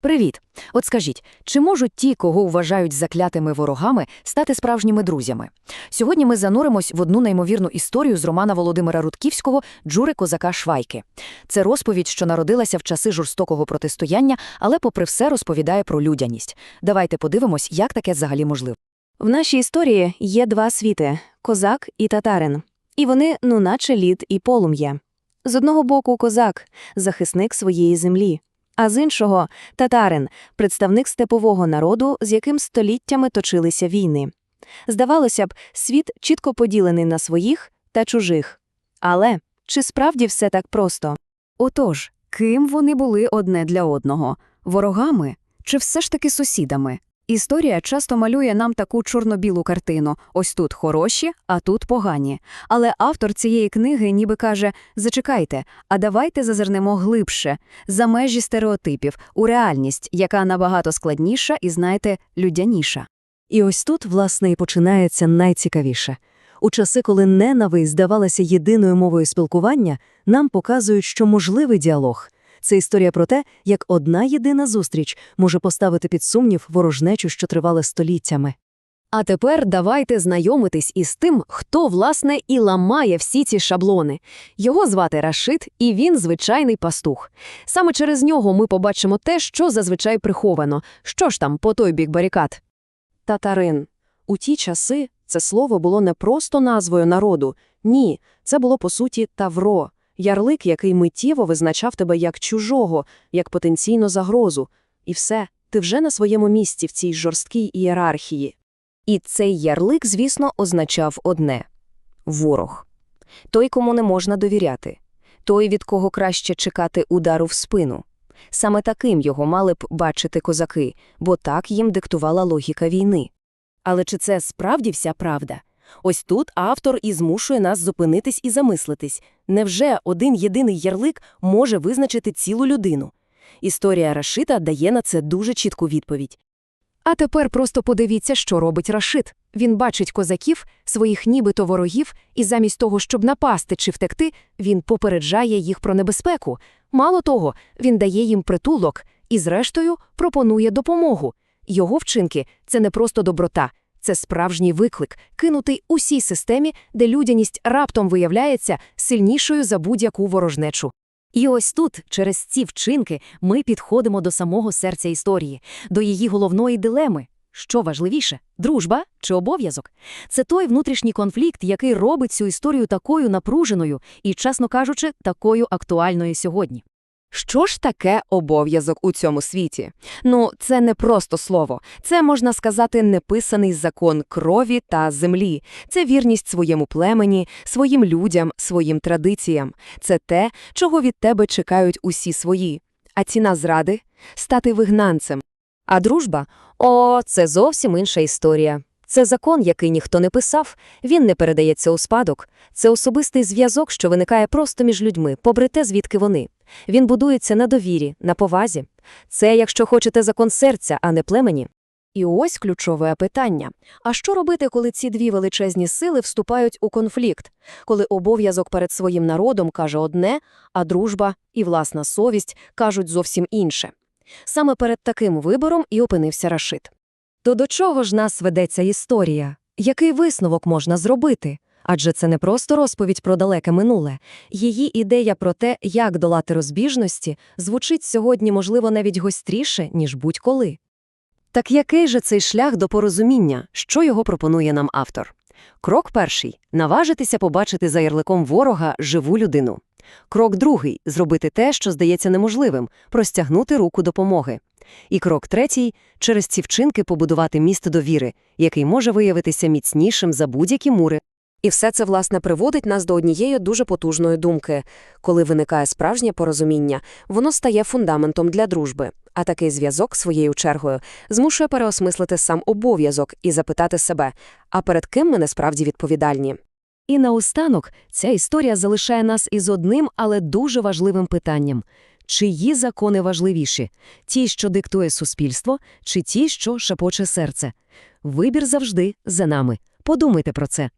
Привіт! От скажіть, чи можуть ті, кого вважають заклятими ворогами, стати справжніми друзями? Сьогодні ми зануримось в одну неймовірну історію з романа Володимира Рудківського «Джури козака Швайки». Це розповідь, що народилася в часи жорстокого протистояння, але попри все розповідає про людяність. Давайте подивимось, як таке взагалі можливо. В нашій історії є два світи – козак і татарин. І вони, ну наче лід і полум'я. З одного боку козак – захисник своєї землі, а з іншого – татарин – представник степового народу, з яким століттями точилися війни. Здавалося б, світ чітко поділений на своїх та чужих. Але чи справді все так просто? Отож, ким вони були одне для одного? Ворогами чи все ж таки сусідами? Історія часто малює нам таку чорно-білу картину. Ось тут хороші, а тут погані. Але автор цієї книги ніби каже: зачекайте, а давайте зазирнемо глибше, за межі стереотипів, у реальність, яка набагато складніша і, знаєте, людяніша. І ось тут, власне, і починається найцікавіше. У часи, коли ненависть здавалася єдиною мовою спілкування, нам показують, що можливий діалог. Це історія про те, як одна єдина зустріч може поставити під сумнів ворожнечу, що тривала століттями. А тепер давайте знайомитись із тим, хто, власне, і ламає всі ці шаблони. Його звати Рашид, і він звичайний пастух. Саме через нього ми побачимо те, що зазвичай приховано. Що ж там по той бік барикад? Татарин. У ті часи це слово було не просто назвою народу. Ні, це було по суті тавро, ярлик, який миттєво визначав тебе як чужого, як потенційну загрозу. І все, ти вже на своєму місці в цій жорсткій ієрархії. І цей ярлик, звісно, означав одне – ворог. Той, кому не можна довіряти. Той, від кого краще чекати удару в спину. Саме таким його мали б бачити козаки, бо так їм диктувала логіка війни. Але чи це справді вся правда? Ось тут автор і змушує нас зупинитись і замислитись. Невже один єдиний ярлик може визначити цілу людину? Історія Рашита дає на це дуже чітку відповідь. А тепер просто подивіться, що робить Рашид. Він бачить козаків, своїх нібито ворогів, і замість того, щоб напасти чи втекти, він попереджає їх про небезпеку. Мало того, він дає їм притулок і, зрештою, пропонує допомогу. Його вчинки – це не просто доброта, це справжній виклик, кинутий усій системі, де людяність раптом виявляється сильнішою за будь-яку ворожнечу. І ось тут, через ці вчинки, ми підходимо до самого серця історії, до її головної дилеми. Що важливіше дружба чи обов'язок? Це той внутрішній конфлікт, який робить цю історію такою напруженою і, чесно кажучи, такою актуальною сьогодні. Що ж таке обов'язок у цьому світі? Ну, це не просто слово. Це, можна сказати, неписаний закон крові та землі. Це вірність своєму племені, своїм людям, своїм традиціям. Це те, чого від тебе чекають усі свої. А ціна зради стати вигнанцем. А дружба? О, це зовсім інша історія. Це закон, який ніхто не писав, він не передається у спадок. Це особистий зв'язок, що виникає просто між людьми, побрите звідки вони. Він будується на довірі, на повазі. Це, якщо хочете, закон серця, а не племені. І ось ключове питання. А що робити, коли ці дві величезні сили вступають у конфлікт? Коли обов'язок перед своїм народом каже одне, а дружба і власна совість кажуть зовсім інше. Саме перед таким вибором і опинився Рашид. То до чого ж нас ведеться історія? Який висновок можна зробити? Адже це не просто розповідь про далеке минуле. Її ідея про те, як долати розбіжності, звучить сьогодні, можливо, навіть гостріше, ніж будь-коли. Так який же цей шлях до порозуміння, що його пропонує нам автор? Крок перший наважитися побачити за ярликом ворога живу людину. Крок другий зробити те, що здається неможливим простягнути руку допомоги. І крок третій через ці вчинки побудувати міст довіри, який може виявитися міцнішим за будь-які мури. І все це, власне, приводить нас до однієї дуже потужної думки. Коли виникає справжнє порозуміння, воно стає фундаментом для дружби. А такий зв'язок, своєю чергою, змушує переосмислити сам обов'язок і запитати себе, а перед ким ми насправді відповідальні. І наостанок ця історія залишає нас із одним, але дуже важливим питанням. Чиї закони важливіші? Ті, що диктує суспільство, чи ті, що шепоче серце? Вибір завжди за нами. Подумайте про це.